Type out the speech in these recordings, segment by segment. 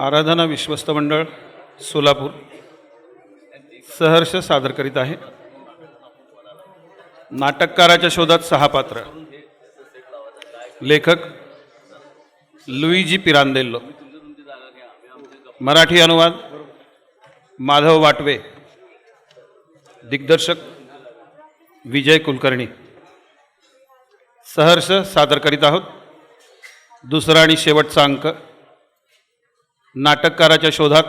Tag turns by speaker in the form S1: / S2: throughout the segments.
S1: आराधना विश्वस्त मंडळ सोलापूर. सहर्ष सादर करीत आहे. नाटककाराच्या शोधात सहा पात्र. लेखक लुईजी पिरांदेल्लो. मराठी अनुवाद माधव वाटवे. दिग्दर्शक विजय कुलकर्णी. सहर्ष सादर करीत आहोत. दुसरा आणि शेवटचा अंक. नाटककाराच्या शोधात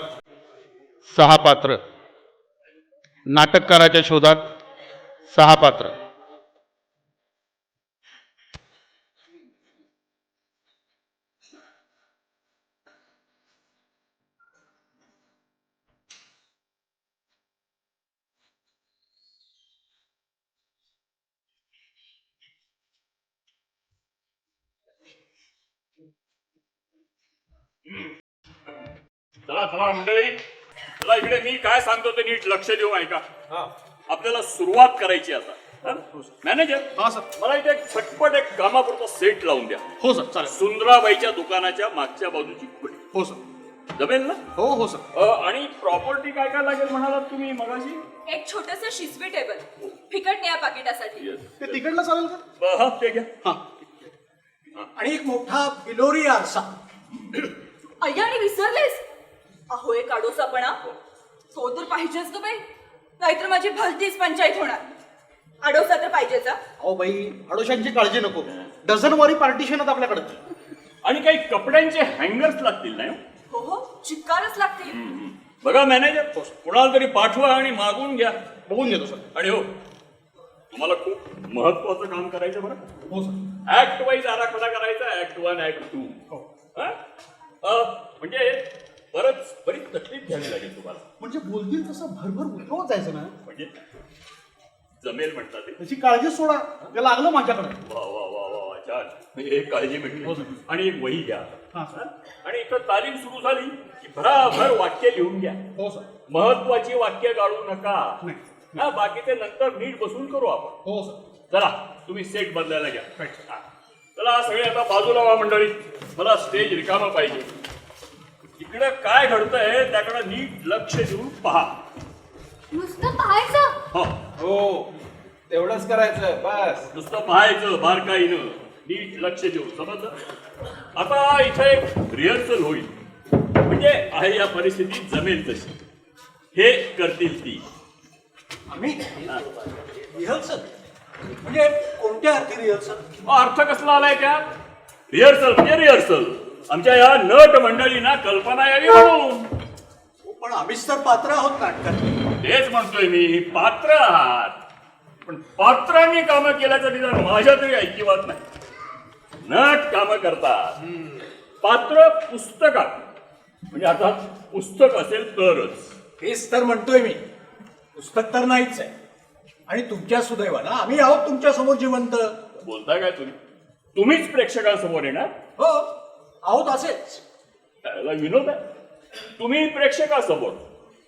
S1: सहा पात्र. नाटककाराच्या शोधात सहा पात्र.
S2: चला चला मंडळी. चला इकडे मी काय सांगतो ते नीट लक्ष देऊ ऐका. आपल्याला सुरुवात करायची आता. मॅनेजर
S3: हा सर.
S2: मला इथे एक झटपट एक कामापुरता सेट लावून द्या.
S3: हो सर. चालेल.
S2: सुंदराबाईच्या दुकानाच्या मागच्या बाजूची खोली
S3: हो सर.
S2: जमेल ना?
S3: हो हो सर.
S2: अ, आणि प्रॉपर्टी काय काय लागेल म्हणालात तुम्ही मगाशी?
S4: एक छोटस शिसवी टेबल फिकट निळ्या पाकिटासाठी.
S3: ते तिकडलं चालेल का?
S2: ब- हा, ते घ्या.
S3: हा. आणि एक मोठा बिलोरी आरसा.
S4: अय्या आणि विसरलेस? अहो एक आडोसापणा तो तर पाहिजेच ग बाई. नाहीतर माझी भलतीच पंचायत होणार. आडोसा तर पाहिजेच हा.
S3: अहो बाई अडोशांची काळजी नको. डझन वारी पार्टिशन आहेत आपल्याकडे.
S2: आणि काही कपड्यांचे हँगर्स लागतील नाही
S4: हो? हो चिक्कारच लागतील.
S2: बघा मॅनेजर कुणाला तरी पाठवा आणि मागून घ्या.
S3: बघून घेतो सर.
S2: आणि हो तुम्हाला खूप महत्वाचं काम करायचं बरं.
S3: हो सर.
S2: ऍक्ट वाईज आराखडा करायचा ऍक्ट वन ऍक्ट टू म्हणजे बरंच बरीच तकलीफ घ्यावी लागेल तुम्हाला.
S3: म्हणजे बोलतील तसं भरभर उतरवत जायचं ना?
S2: म्हणजे जमेल म्हणतात ते.
S3: त्याची काळजी सोडा. ते लागलं माझ्याकडे.
S2: वा वा वा वा वा छान. म्हणजे एक काळजी
S3: हो,
S2: भेटली
S3: सर.
S2: आणि एक वही घ्या.
S3: हा, सर.
S2: हा? आणि इथं तालीम सुरू झाली की भराभर वाक्य लिहून घ्या.
S3: हो सर.
S2: महत्वाची वाक्य गाळू नका.
S3: नाही.
S2: हा बाकीचे नंतर नीट बसून करू आपण.
S3: हो सर.
S2: चला तुम्ही सेट बदलायला घ्या. हा. चला सगळे आता बाजूला व्हा मंडळी. मला स्टेज रिकामा पाहिजे. इकडे काय घडतंय त्याकडे नीट लक्ष देऊन पहा.
S5: नुसतं पाहायचं?
S2: हो.
S6: हो तेवढंच करायचं बस.
S2: नुसतं पाहायचं बारकाईनं. नीट लक्ष देऊन समजलं? आता इथे एक रिहर्सल होईल. म्हणजे आहे या परिस्थितीत जमेल तशी. हे करतील ती.
S7: आम्ही? रिहर्सल म्हणजे कोणत्या अर्थी रिहर्सल
S2: अर्थ कसला आलाय त्यात? रिहर्सल म्हणजे रिहर्सल आमच्या या नट मंडळींना कल्पना यावी म्हणून.
S7: पण आम्हीच तर पात्र आहोत नाटकात.
S2: तेच म्हणतोय मी पात्र आहात. पण पात्रांनी कामं केल्याचं निदान माझ्या तरी ऐकिवात नाही. नट कामं करतात. पात्र पुस्तकात. म्हणजे अर्थात पुस्तक असेल तरच.
S7: हेच तर म्हणतोय मी. पुस्तक तर नाहीच आहे. आणि तुमच्या सुदैवानं आम्ही आहोत तुमच्यासमोर जिवंत.
S2: बोलताय काय तुम्ही? तुम्हीच प्रेक्षकांसमोर येणार?
S7: हो. आहोत असेच
S2: त्याला विनोद आहे. तुम्ही प्रेक्षकासमोर.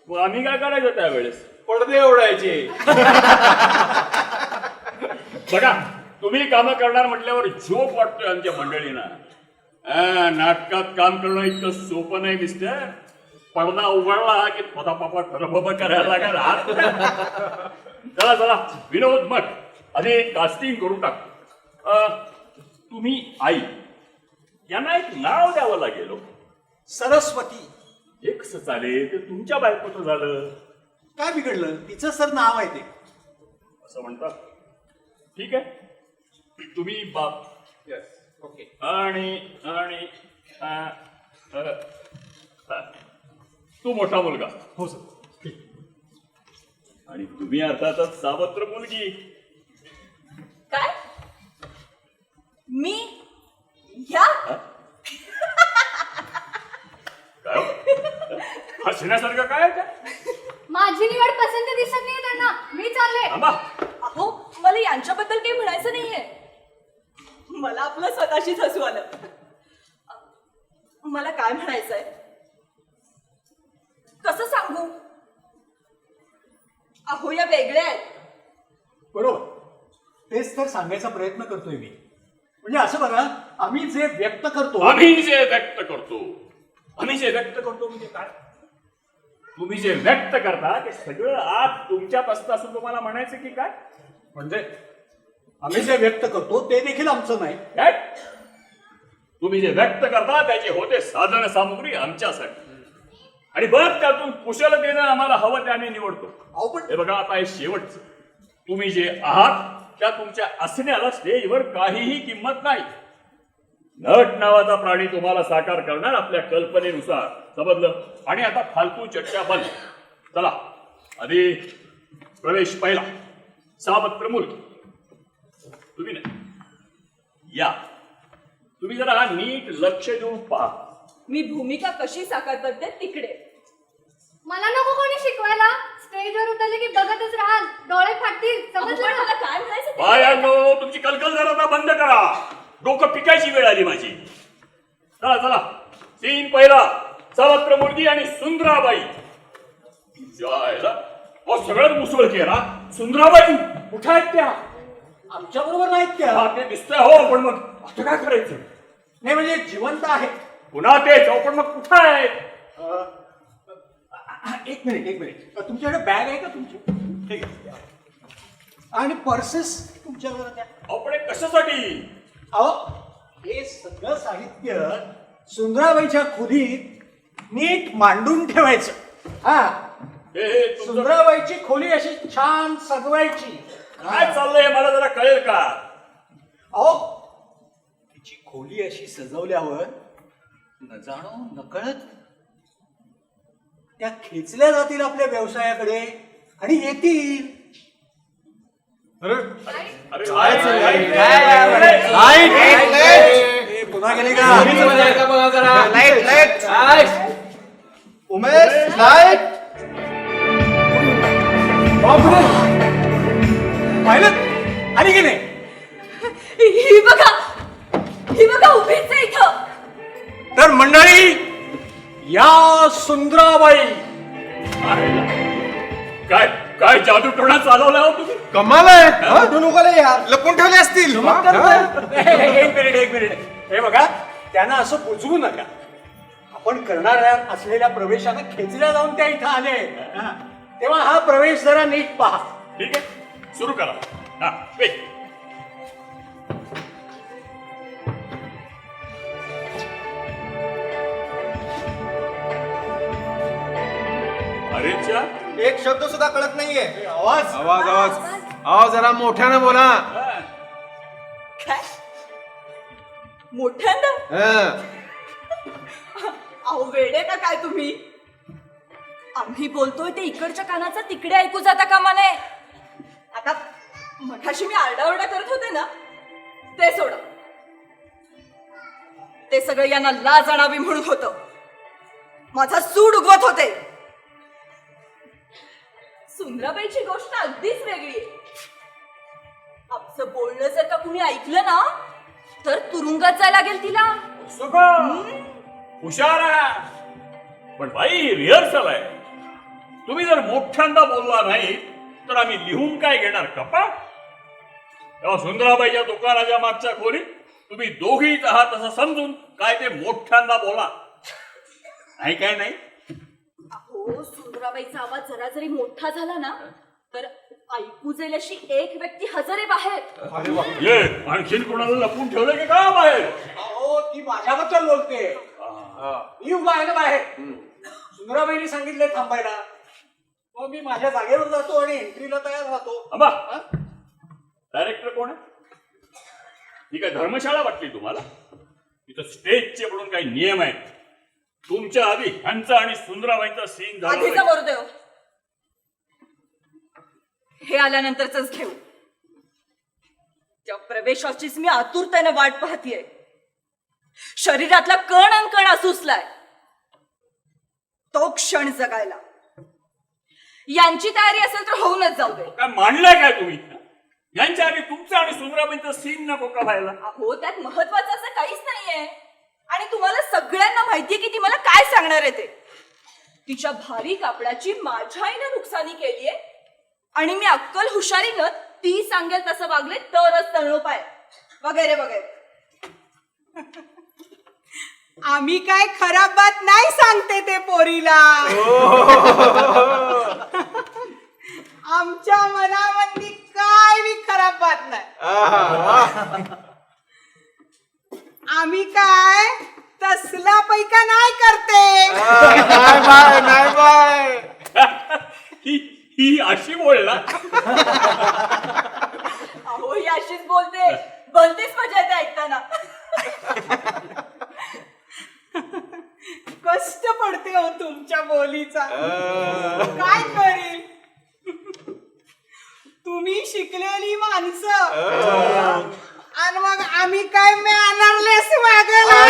S2: मग आम्ही काय करायचं त्यावेळेस?
S6: पडदे ओढायचे.
S2: बघा तुम्ही कामं करणार म्हटल्यावर झोप वाटतोय आमच्या मंडळींना. आ, नाटकात काम करणं इतकं सोपं नाही मिस्टर. पडदा उघडला की पदापापा ठरबब करायला लागेल हात चला चला विनोद मठ. आधी कास्टिंग करून टाक. अ, तुम्ही आई. यांना एक नाव द्यावं लागेल हो.
S7: सरस्वती.
S2: एक कसं चालेल ते तुमच्या बायकोचं झालं.
S7: काय बिघडलं? तिचं सर नाव आहे ते.
S2: असं म्हणतात. ठीक आहे? तुम्ही बाप.
S6: ओके
S2: आणि आणि तू मोठा मुलगा.
S3: हो सर.
S2: आणि तुम्ही अर्थातच सावत्र मुलगी.
S4: काय? मी? ह्या
S2: काय हो? हसण्यासारखं काय आहे?
S5: माझी निवड पसंत दिसत नाही त्यांना. मी चालले.
S2: थांबा.
S4: अहो मला यांच्याबद्दल काही म्हणायचं नाहीये. मला आपलं स्वतःशीच हसू आलं. मला काय म्हणायचंय? कसं सांगू? अहो या वेगळ्या आहेत.
S7: बरोबर. तेच तर सांगायचा प्रयत्न करतोय मी. म्हणजे असं बघा आम्ही जे व्यक्त करतो
S2: आम्ही जे व्यक्त करतो. आम्ही जे व्यक्त करतो म्हणजे काय? तुम्ही जे व्यक्त करता ते सगळं आत तुमच्यात असतं असं तुम्हाला म्हणायचं की काय?
S7: म्हणजे आम्ही जे व्यक्त करतो ते देखील आमचं नाही.
S2: काय तुम्ही जे व्यक्त करता त्याचे होते साधन सामुग्री आमच्यासाठी. आणि बरं त्यातून कुशलतेनं आम्हाला हवं त्याने निवडतो.
S7: अहो पण
S2: हे बघा आता हे शेवटचं. तुम्ही जे आहात त्या तुमच्या असण्याला स्टेजवर काहीही किंमत नाही. नट नावाचा प्राणी तुम्हाला साकार करणार आपल्या कल्पनेनुसार. समजलं? आणि आता फालतू चर्चा बंद. चला. आधी प्रवेश पहिला. सावत्र मुलगी तुम्ही नाही. या. तुम्ही जरा नीट लक्ष देऊन पहा.
S4: मी भूमिका कशी साकार करते तिकडे.
S5: मला नको कोणी शिकवायला. स्टेजवर उतरले की बघतच राहाल. डोळे फाटतील. समजलं?
S4: मला काय?
S2: बायांनो तुमची कलकल जरा बंद करा. डोकं पिकायची वेळ आली माझी. चला चला. सीन पहिला. सावत्र मुलगी आणि सुंदराबाई. जायला. सगळ्यात मुसळ केला सुंदराबाई
S7: कुठं आहेत त्या? आमच्या बरोबर नाहीत त्या.
S2: हा ते दिसतंय हो पण मग आता काय करायचं?
S7: नाही म्हणजे जिवंत आहेत.
S2: पुन्हा तेच अहो पण मग कुठं आहे
S7: एक मिनिट एक मिनिट. तुमच्याकडे बॅग आहे का तुमची? ठीक आहे. आणि पर्सेस तुमच्याकडे द्या
S2: अहो पण हे कशासाठी?
S7: अहो हे सगळं साहित्य सुंदराबाईच्या खोलीत नीट मांडून ठेवायचं. हा.
S2: हे हे तुमचं
S7: सुंदराबाईची खोली अशी छान सजवायची.
S2: काय चाललंय मला जरा कळेल का?
S7: अहो तिची खोली अशी सजवल्यावर न जाणो नकळत त्या खेचल्या जातील आपल्या व्यवसायाकडे आणि येतील.
S2: अरे
S7: पुन्हा गेले का?
S6: का? बघा जरा
S3: लाइट. लाइट.
S6: काय?
S3: उमेश लाइट.
S7: पाहिलं आणि गेले
S4: ही बघा ही बघा उभीच आहे इथं.
S7: तर मंडळी या सुंदराबाई.
S2: काय? काय जादू टोणा चालवला हो तुम्ही?
S3: कमाल आहे. कुठून उगाले यार लपून ठेवले असतील.
S7: एक मिनिट एक मिनिट. हे बघा त्यांना असं बुजवू नका. आपण करणाऱ्या असलेल्या प्रवेशाला खेचल्या जाऊन त्या इथं आले. हा. तेव्हा हा प्रवेश जरा नीट पहा.
S2: ठीक आहे? सुरू करा. हा वेट
S3: एक शब्द सुद्धा कळत नाहीये.
S7: हे आवाज?
S6: आवाज आवाज. आवाज जरा मोठ्यानं बोला.
S2: हं.
S4: अहो वेडे का काय तुम्ही? आम्ही बोलतोय ते इकडच्या कानाचा तिकडे ऐकू जाता कामा नये आता मठाशी मी आरडाओरडा करत होते ना ते सोडा. ते सगळं यांना लाज आणावी म्हणून होतं. माझा सूड उगवत होते. सुंदराबाईची गोष्ट अगदीच वेगळी. आहे आमचं बोलणं जर का कुणी ऐकलं ना तर तुरुंगात जायला लागेल तिला.
S2: हुशार आहे. पण बाई रिहर्सल आहे. तुम्ही जर मोठ्यांदा बोलला नाही तर आम्ही लिहून काय घेणार कपा? तेव्हा सुंदराबाईच्या दुकानाच्या मागच्या खोलीत तुम्ही दोघीच आहात असं समजून काय ते मोठ्यांदा बोला. नाही काय नाही?
S4: अहो सुंदराबाईचा आवाज जरा जरी मोठा झाला ना तर ऐकू जाईल अशी एक व्यक्ती हजर आहे बाहेर
S2: ये आणखीन कोणाला लपून ठेवलं की का बाहेर?
S7: अहो ती माझ्याबद्दल बोलते. मी उभा आहे ना बाहेर. सुंदराबाईंनी सांगितलंय थांबायला. मग मी माझ्या जागेवर जातो आणि एंट्रीला तयार राहतो.
S2: डायरेक्टर कोण आहे? ही काय धर्मशाळा वाटली तुम्हाला? इथं स्टेजचे म्हणून काही नियम आहेत. तुमच्या आधी ह्यांचा आणि सुंदराबाईंचा सीन झाला
S4: आधीचा. मरुदेव हे आल्यानंतरच घेऊ. त्या प्रवेशाचीच मी आतुरतेने वाट पाहतीये. शरीरातला कण अन कण असूसलाय. तो क्षण जगायला. यांची तयारी असेल तर होऊनच जाऊ दे.
S2: काय मांडलंय काय तुम्ही यांच्या आधी तुमचं आणि सुंदराबाईंचं सीन नको का व्हायला
S4: अहो त्यात महत्वाचं असं काहीच नाहीये. आणि तुम्हाला सगळ्यांना माहितीये की ती मला काय सांगणार आहे ते. तिच्या भारी कापडाची माझ्या आईनं नुकसानी केलीये. आणि मी अक्कल हुशारीनं ती सांगेल तसं वागले तरच तळणोपाय वगैरे वगैरे.
S8: आम्ही काय खराब बात नाही सांगते ते पोरीला. आमच्या मनामध्ये काय बी खराब बात नाही. आम्ही काय तसला पैका नाही करते.
S6: नाही बाय नाही बाय.
S2: ही ही अशी बोलला
S4: अहो ही अशीच बोलते. बोलतेच मजा येते ऐकताना.
S8: कष्ट पडते हो तुमच्या बोलीचा. काय करील? तुम्ही शिकलेली माणसं. आणि मग आम्ही काय मॅनरलेस वागला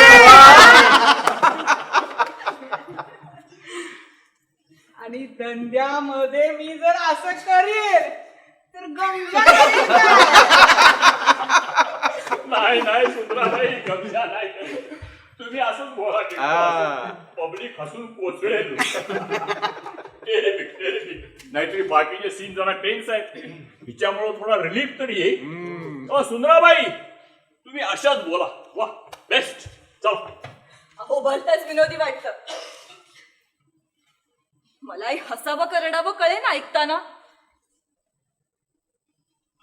S8: आणि धंद्यामध्ये मी जर असं करेल तर गंगा?
S2: नाही नाही सुधरा नाही गमजा नाही. तुम्ही असंच बोला
S6: हा.
S2: पब्लिक हसून कोसळेल नाहीतरी बाकीचे सीन जरा टेन्स आहेत. हिच्यामुळे थोडा रिलीफ तरी येईल. अ, सुंदराबाई तुम्ही अशाच बोला. वा बेस्ट चल.
S4: अहो भलतच विनोदी वाटत. मलाही हसावं करडावं कळेन ऐकताना.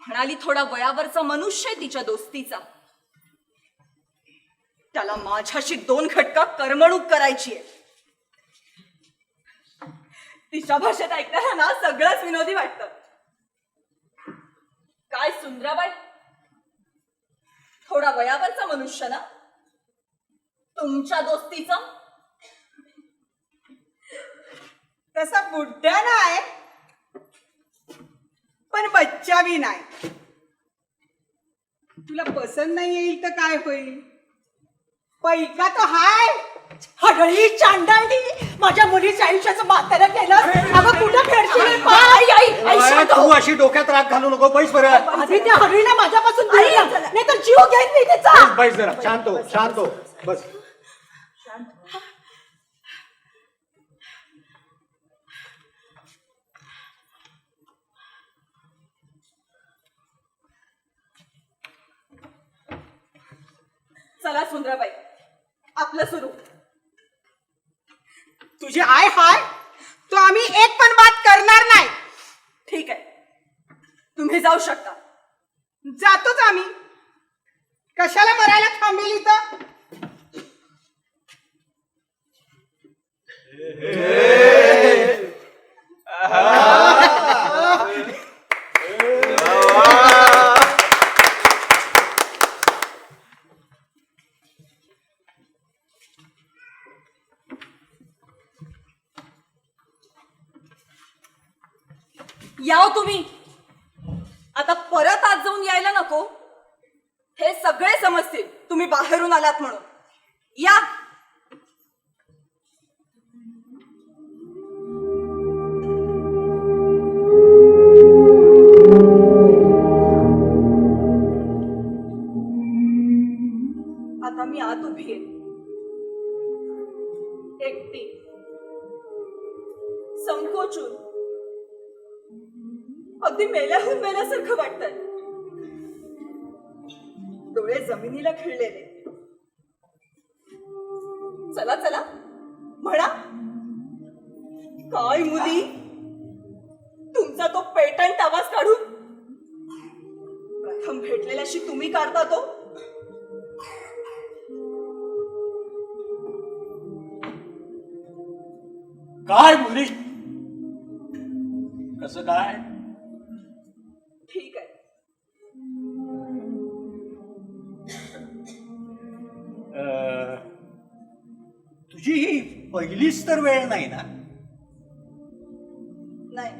S4: म्हणाली थोडा वयावरचा मनुष्य आहे तिच्या दोस्तीचा. त्याला माझ्याशी दोन खटका करमणूक करायची आहे. तिच्या भाषेत ऐकताना ना सगळंच विनोदी वाटत. काय सुंदराबाई? थोडा वयावरचा मनुष्य ना? तुमच्या दोस्तीचा?
S8: तसा बुड्ढा नाही. पण बच्चा बी नाही. तुला पसंत नाही येईल तर काय होईल? पैका तो हाय. हडळी चांडाळली माझ्या मुलीच्या आयुष्याचं म्हातारं केलं अगं कुठं फेडशील?
S4: आई, आई, आई,
S7: बाळा,
S4: शांत
S7: तू
S4: हो.
S7: अशी डोक्यात राग घालू नको बैस बरं.
S8: आधी त्या हडळीला माझ्यापासून दूर
S4: आई.
S8: नाही तर जीव घेईन मी तिचा.
S7: बैस, बैस जरा. शांत हो शांत हो. बस.
S4: चला सुंदराबाई आपलं सुरू.
S8: तुझी आय हाय? तो आम्ही एक पण बात करणार नाही.
S4: ठीक आहे. तुम्ही जाऊ शकता.
S8: जातोच आम्ही. कशाला मरायला थांबेल इथं?
S4: याव तुम्ही. आता परत आज जाऊन यायला नको. हे सगळे समजतील. तुम्ही बाहेरून आलात म्हणून. या. आता मी आत उभी आहे. एकटी. संकोचून. अगदी मेल्याहून मेल्यासारखं वाटतंय. डोळे जमिनीला खिळलेले. चला चला. म्हणा. काय मुली? तुमचा तो पेटंट आवाज काढून. प्रथम भेटलेल्याशी तुम्ही काढता तो.
S7: काय पहिलीच तर वेळ नाही ना.
S4: नाही.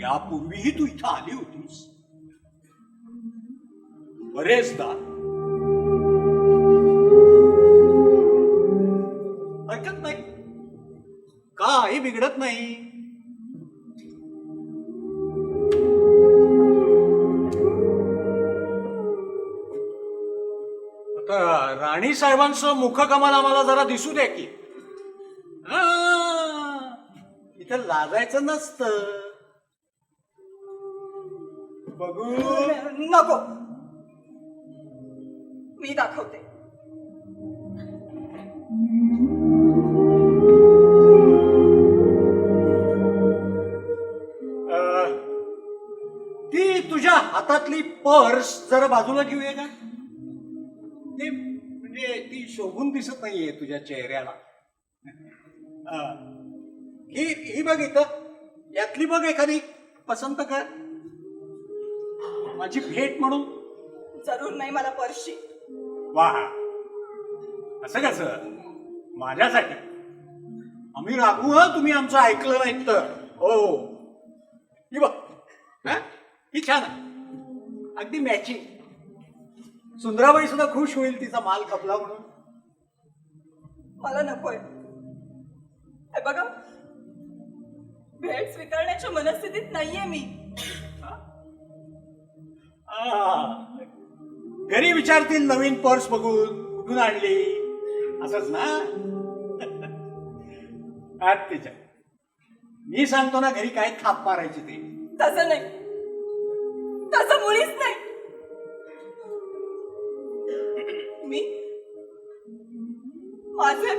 S7: यापूर्वीही तू इथं आली होतीस बरेचदा. हरकत नाही. काही बिघडत नाही. साहेबांचं मुख कमाल आम्हाला जरा दिसू द्या की. इथं लाजायचं नसत. बघू.
S4: नको. मी दाखवते.
S7: ती तुझ्या हातातली पर्स जरा बाजूला घेऊया का? ते म्हणजे ती शोभून दिसत नाहीये तुझ्या चेहऱ्याला. हा. ही ही बघ इथं. यातली बघ एखादी पसंत कर. माझी भेट म्हणून.
S4: जरूर नाही मला पर्सची
S7: वा असं कसं? माझ्यासाठी. आम्ही रागू हं? तुम्ही आमचं ऐकलं नाही तर. हो ही. बघ. हं? ही छान आहे. अगदी मॅचिंग सुंदराबाई सुद्धा खुश होईल तिचा माल खपला म्हणून.
S4: मला नकोय हे बघा. भेट स्वीकारण्याच्या मनस्थितीत नाहीये मी.
S7: घरी विचारतील नवीन पर्स बघून कुठून आणली? असंच ना? आत तिच्या. मी सांगतो ना घरी काय थाप मारायची ते.
S4: तसं नाही. तसं मुळीच माझे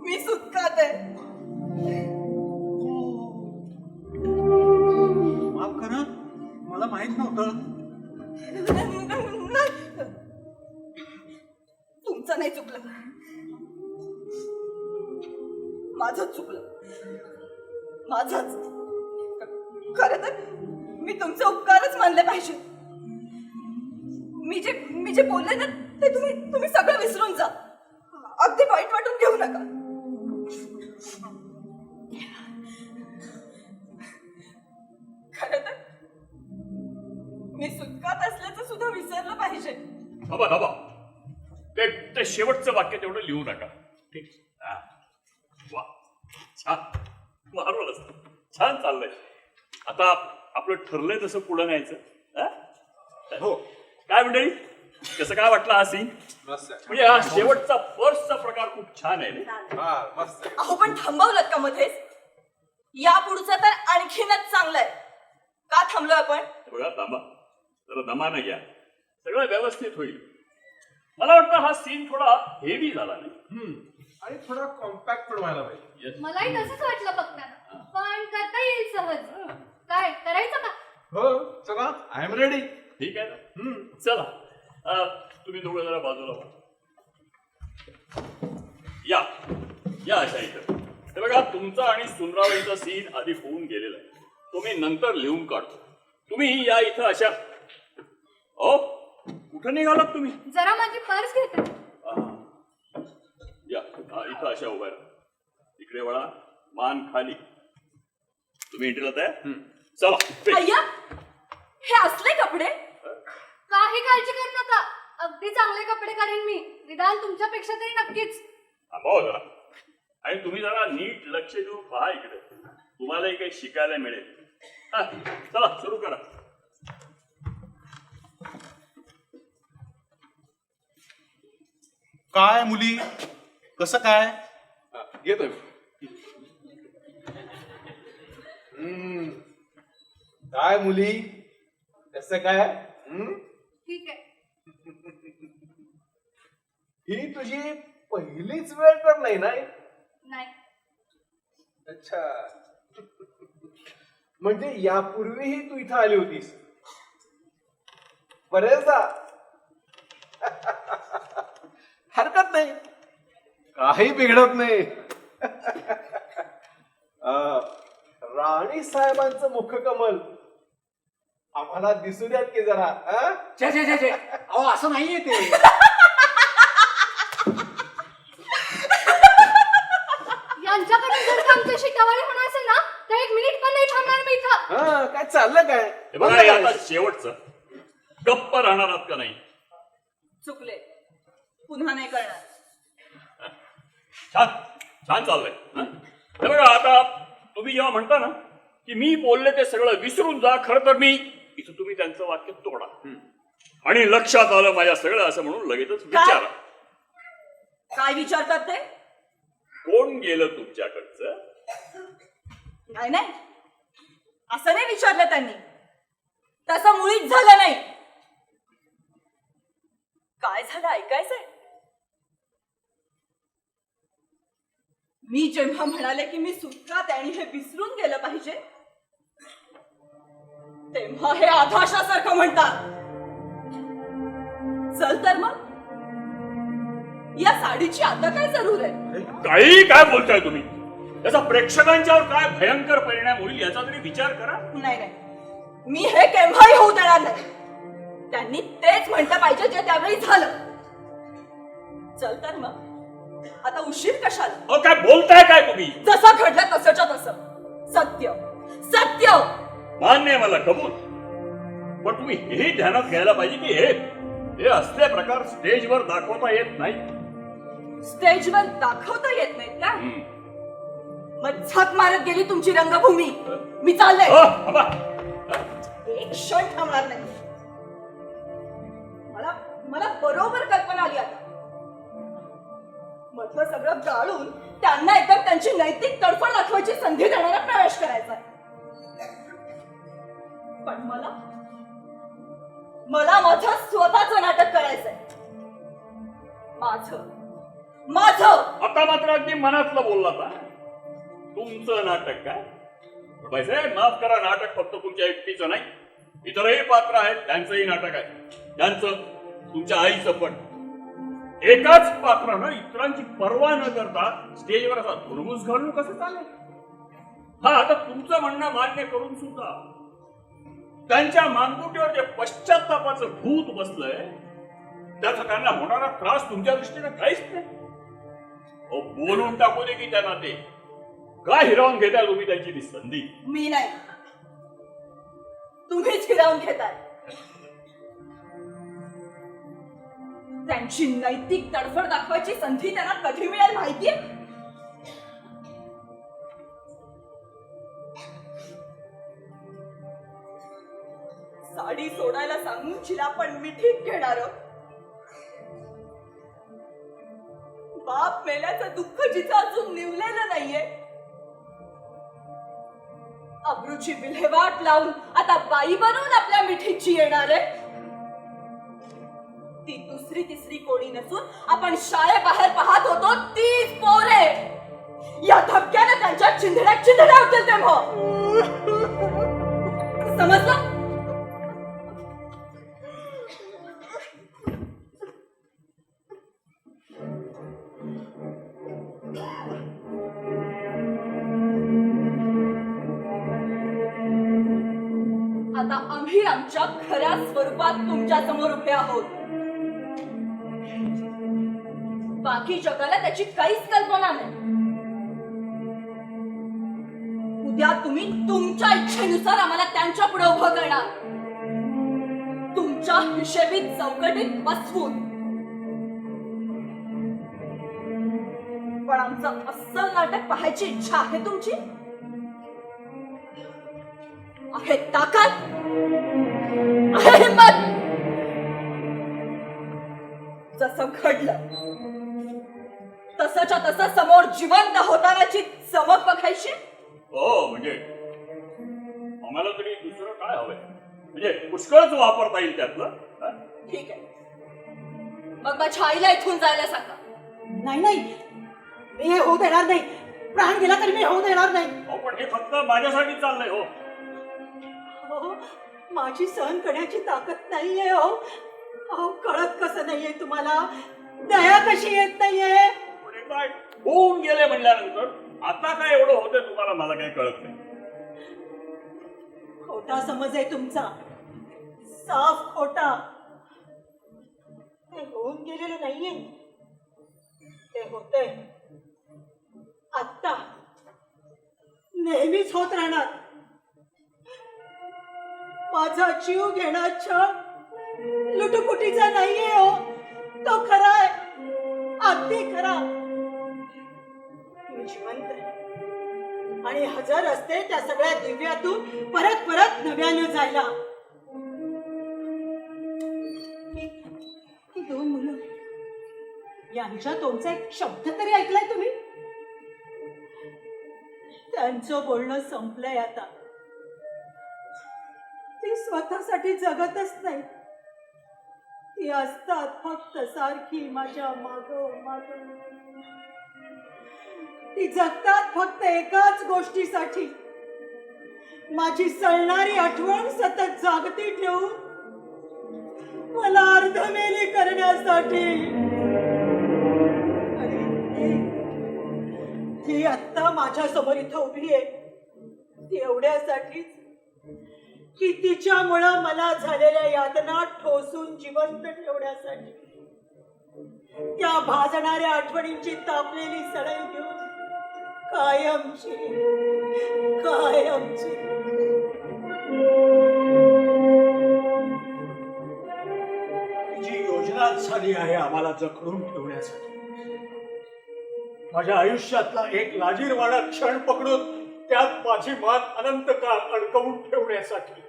S4: मी सुटकात आहे.
S7: माफ करा मला माहीत नव्हतं.
S4: तुमचं नाही चुकलं. माझच चुकलं. माझच. खर तर मी तुमचे उपकारच मानले पाहिजे. मी जे मी जे बोलले ना ते तुम्ही तुम्ही सगळं विसरून जा. अगदी वाईट वाटून घेऊ नका. खर तर मी सुटकात असल्याचं सुद्धा विसरलं पाहिजे.
S2: थांबा थांबा. ते ते शेवटचं वाक्य तेवढं लिहू नका. ठीक. हा. वा. छान. मारवलंच छान चाललंय. आता आपलं ठरलंय तसं पुढं न्यायचं. हा? हो. काय मंडळी? कसं काय वाटलं हा सीन. म्हणजे हा शेवटचा पर्सचा प्रकार खूप छान आहे ना
S6: हा.
S4: अहो पण थांबवलं का मध्येच? या पुढचं तर आणखीनच चांगलंय का थांबलोय आपण?
S2: बघा थांबा. जरा दमानं घ्या. सगळं व्यवस्थित होईल. मला वाटतं हा सीन थोडा हेवी झाला नाही.
S6: हम्म. आणि थोडा कॉम्पॅक्ट पण व्हायला पाहिजे.
S5: मलाही तसंच वाटलं बघताना. पण करता येईल सहज. काय करायचं का?
S6: हो चला. आय एम रेडी
S2: ठीक आहे ना? चला. अं, तुम्ही दोघं जरा बाजूला व्हा. या. या अशा इथं. हे बघा तुमचा आणि सुनराबाईचा सीन आधी होऊन गेलेला आहे. तो मी नंतर लिहून काढतो. तुम्ही या इथं अशा. ओ कुठं निघालात तुम्ही?
S5: जरा माझी पर्स घेते.
S2: या हा, इथं अशा उभ्या राहा. इकडे वळा. मान खाली. तुम्ही एंट्रीला तयार? चला.
S4: अय्या! हे असले कपडे?
S5: काही काळजी करू नका. अगदी चांगले कपडे करेन मी. विधान तुमच्यापेक्षा तरी नक्कीच.
S2: हो जरा. आणि तुम्ही जरा नीट लक्ष देऊन पहा इकडे. तुम्हालाही काही शिकायला मिळेल. हा, चला सुरू करा.
S3: काय मुली? कसं काय?
S6: हा, येतोय. हम्म. काय मुली? कसं काय? हम्म?
S5: ठीक आहे.
S6: ही तुझी पहिलीच वेळ तर नाही ना?
S5: नाही.
S6: अच्छा. म्हणजे यापूर्वीही तू इथं आली होतीस? बरेचदा. हरकत नाही. काही बिघडत नाही. अं, राणी साहेबांचं मुखकमल आम्हाला दिसू द्यात की जरा अं?
S7: छे छे छे छे. अहो असं नाहीये ते.
S5: यांच्याकडे जर का आमची शिकावणी होणार असेल ना तर एक मिनिट पण नाही थांबणार मी इथं.
S6: हा काय चाललं काय?
S2: हे बघा हे आता शेवटचं. गप्प राहणार आहात का नाही?
S4: चुकले. पुन्हा नाही करणार.
S2: छान छान चाललंय. हं? हे बघा आता तुम्ही जेव्हा म्हणता ना की मी बोलले ते सगळं विसरून जा खरं तर मी इथं तुम्ही त्यांचं वाक्य तोडा. आणि लक्षात आलं माझ्या सगळं असं म्हणून लगेचच विचारा.
S4: काय विचारतात ते?
S2: कोण गेलं तुमच्याकडचं?
S4: नाही नाही. असं नाही विचारलं त्यांनी. तसं मुळीच झालं नाही. काय झालं? ऐकायचंय? मी जेव्हा म्हणाले की मी सुटकात आहे आणि हे विसरून गेलं पाहिजे तेव्हा हे आधाशासारखं म्हणतात. चल तर मग. या साडीची आता काय जरूर आहे?
S2: काही काय बोलताय तुम्ही? त्याचा प्रेक्षकांच्यावर काय भयंकर परिणाम होईल याचा तरी विचार करा.
S4: नाही नाही. मी हे केव्हाही होऊ देणार नाही. त्यांनी तेच म्हटलं पाहिजे जे त्यावेळी झालं. चल तर मग. आता उशीर कशाला?
S2: काय बोलताय काय तुम्ही?
S4: जसं घडलं तसंच्या तसं. सत्य. सत्य.
S2: मान्य आहे मला कबूल. पण तुम्ही हेही ध्यानात घ्यायला पाहिजे की हे हे असले प्रकार स्टेजवर दाखवता येत नाही.
S4: स्टेजवर दाखवता येत नाहीत का? मग झक मारत गेली तुमची रंगभूमी. मी चालले
S2: अहो, थांबा.
S4: एक क्षण थांबणार नाही. मला मला बरोबर कल्पना आली आता. मधलं सगळं गाळून त्यांना एकदम त्यांची नैतिक तडफड दाखवायची संधी देणारा प्रवेश करायचा आहे. पण मला? मला माझ स्वतःच नाटक करायचंय. माझं. माझ!
S2: आता मात्र अगदी मनातलं बोलला का तुमचं नाटक काय? पैसे माफ करा नाटक फक्त तुमच्या एकटीचं नाही. इतरही पात्र आहेत त्यांचंही नाटक आहे. त्यांचं तुमच्या आईचं पण. एकाच पात्रानं इतरांची पर्वा न करता स्टेजवर असा धुरमुस घालून कसं चालेल? हा आता तुमचं म्हणणं मान्य करून सुद्धा त्यांच्या मानकुटीवर जे पश्चातापाचं भूत बसलंय त्याचा त्यांना होणारा त्रास तुमच्या दृष्टीने काहीच नाही. अहो, बोलून टाकू दे की त्यांना ते का हिरावून घेता तुम्ही त्यांची ती संधी?
S4: मी नाही. तुम्हीच हिरावून घेताय. त्यांची नैतिक तडफड दाखवायची संधी त्यांना कधी मिळेल माहितीये? सोडायला सांगून शिला पण मिठीत घेणार बाप मेल्याचं दुःख जिचं अजून निवलेलं नाहीये. अब्रूची विल्हेवाट लावून आता बाई बनवून आपल्या मिठीची येणार आहे. ती दुसरी तिसरी कोणी नसून आपण शाळेबाहेर पाहत होतो तीच पोरे. या धक्क्याने त्यांच्या चिंधड्या चिंधड्या होतील तेव्हा समजलं? आम्ही आमच्या खऱ्या स्वरूपात तुमच्यासमोर उभे आहोत. बाकी जगाला त्याची काहीच कल्पना नाही. उद्या तुम्ही तुमच्या इच्छेनुसार आम्हाला त्यांच्या पुढे उभं करणार. तुमच्या हिशेबी चौकटीत बसवून. पण आमचं अस्सल नाटक पाहायची इच्छा आहे तुमची? आहे ताकद आहे हिंमत जसं घडलं तसंच्या तसं समोर जिवंत होतानाची चमक बघायची
S2: हो। म्हणजे आम्हाला तरी दुसरं काय हवंय म्हणजे पुष्कळच वापरता येईल त्यातलं हा?
S4: ठीक आहे मग माझ्या आईला इथून जायला सांगा
S9: नाही नाही मी हे होऊ देणार नाही प्राण गेला तरी मी होऊ देणार नाही
S2: अहो पण हे फक्त माझ्यासाठी चाललंय हो
S9: अहो, माझी सहन करण्याची ताकद नाहीये हो. अहो कळत कसं नाहीये तुम्हाला? दया कशी येत नाहीये?
S2: काय? होऊन गेले म्हणल्यानंतर आता काय एवढं होतंय तुम्हाला मला काही कळत नाही.
S9: खोटा समज आहे तुमचा. साफ खोटा. ते होऊन गेलेलं नाहीये. ते होतंय. आत्ता. नेहमीच होत राहणार. माझा जीव घेणार क्षण लुटुपुटीचा नाहीये हो. तो खरा आहे. अगदी खरा. मी जिवंत आणि हजर असते त्या सगळ्या दिव्यातून परत परत नव्यानं जायला. दोन मुलं. यांच्या तोंडचा एक शब्द तरी ऐकलाय तुम्ही? त्यांचं बोलणं संपलंय आता. स्वतःसाठी जगतच नाही. ती असतात फक्त सारखी माझ्या माग माग. ती जगतात फक्त एकाच गोष्टीसाठी. माझी सळणारी आठवण सतत जागती ठेवून मला अर्धमेली करण्यासाठी. ती आत्ता माझ्यासमोर इथं उभी आहे. ती एवढ्यासाठीच की तिच्यामुळं मला झालेल्या यातना ठोसून जिवंत ठेवण्यासाठी. त्या भाजणाऱ्या आठवणींची तापलेली सळई घेऊन कायमची कायमची.
S7: तिची योजना झाली आहे आम्हाला जखडून ठेवण्यासाठी माझ्या आयुष्यातला एक लाजीरवाडा क्षण पकडून त्यात माझी मान अनंत काळ अडकवून ठेवण्यासाठी.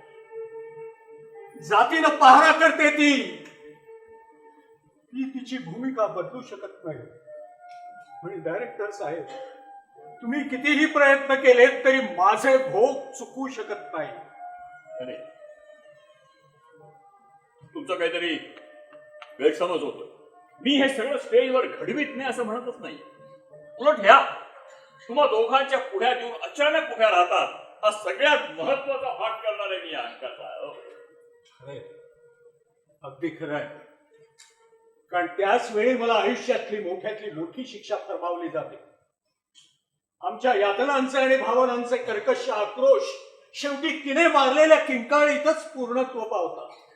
S7: जातीनं पहारा करते ती. ती तिची भूमिका बदलू शकत नाही. आणि डायरेक्टर साहेब तुम्ही कितीही प्रयत्न केलेत तरी माझे भोग चुकू शकत नाही.
S2: अरे तुमचं काहीतरी गैरसमज होतो. मी हे सगळं स्टेजवर घडवीत नाही असं म्हणतच नाही. उलट ह्या तुम्हा दोघांच्या पुढ्या देऊन अचानक उभ्या राहतात. हा सगळ्यात महत्त्वाचा भाग करणार आहे मी या अंकाचा हो.
S7: अगदी खरं आहे. कारण त्याच वेळी मला आयुष्यातली मोठ्यातली मोठी शिक्षा फरमावली जाते. आमच्या यातनांचे आणि भावनांचे कर्कश आक्रोश शेवटी तिने मारलेल्या किंकाळीतच पूर्णत्व पावतात.